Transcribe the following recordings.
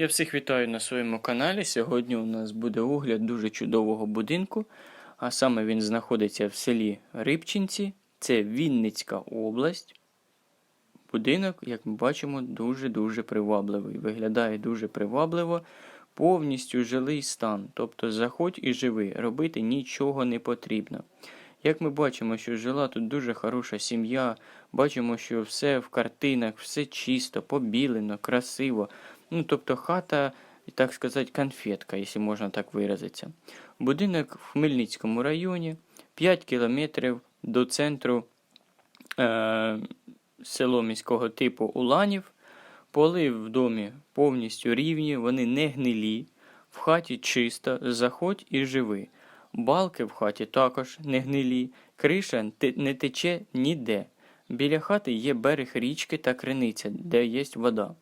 Я всіх вітаю на своєму каналі. Сьогодні у нас буде огляд дуже чудового будинку, а саме він знаходиться в селі Рибчинці, це Вінницька область. Будинок, як ми бачимо, дуже-дуже привабливий. Виглядає дуже привабливо, повністю жилий стан. Тобто заходь і живи, робити нічого не потрібно. Як ми бачимо, що жила тут дуже хороша сім'я, бачимо, що все в картинах, все чисто, побілено, красиво. Ну, тобто хата, так сказати, конфетка, якщо можна так виразитися. Будинок в Хмельницькому районі, 5 кілометрів до центру е, село міського типу Уланів. Поли в домі повністю рівні, вони не гнилі, в хаті чисто, заходь і живи. Балки в хаті також не гнилі, криша не тече ніде. Біля хати є берег річки та криниця, де є вода.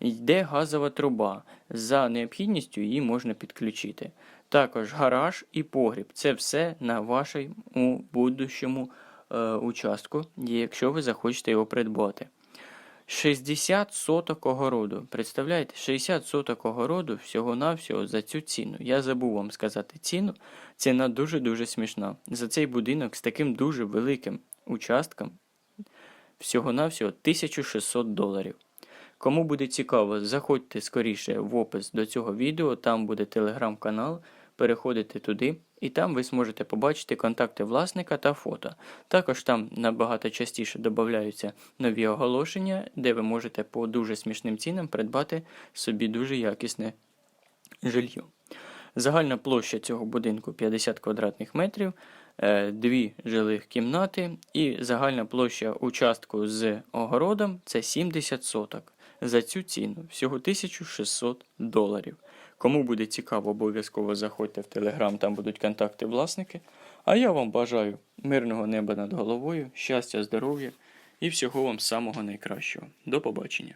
Йде газова труба. За необхідністю її можна підключити. Також гараж і погріб. Це все на вашому будущому е, участку, якщо ви захочете його придбати. 60 соток огороду. Представляєте, 60 соток огороду всього-навсього за цю ціну. Я забув вам сказати ціну. Ціна дуже-дуже смішна. За цей будинок з таким дуже великим участком всього-навсього 1600 доларів. Кому буде цікаво, заходьте скоріше в опис до цього відео, там буде телеграм-канал, переходите туди, і там ви зможете побачити контакти власника та фото. Також там набагато частіше додаються нові оголошення, де ви можете по дуже смішним цінам придбати собі дуже якісне жилье. Загальна площа цього будинку 50 квадратних метрів, е, дві жилих кімнати і загальна площа участку з огородом це 70 соток. За цю ціну всього 1600 доларів. Кому буде цікаво, обов'язково заходьте в Телеграм, там будуть контакти власники. А я вам бажаю мирного неба над головою, щастя, здоров'я і всього вам самого найкращого. До побачення.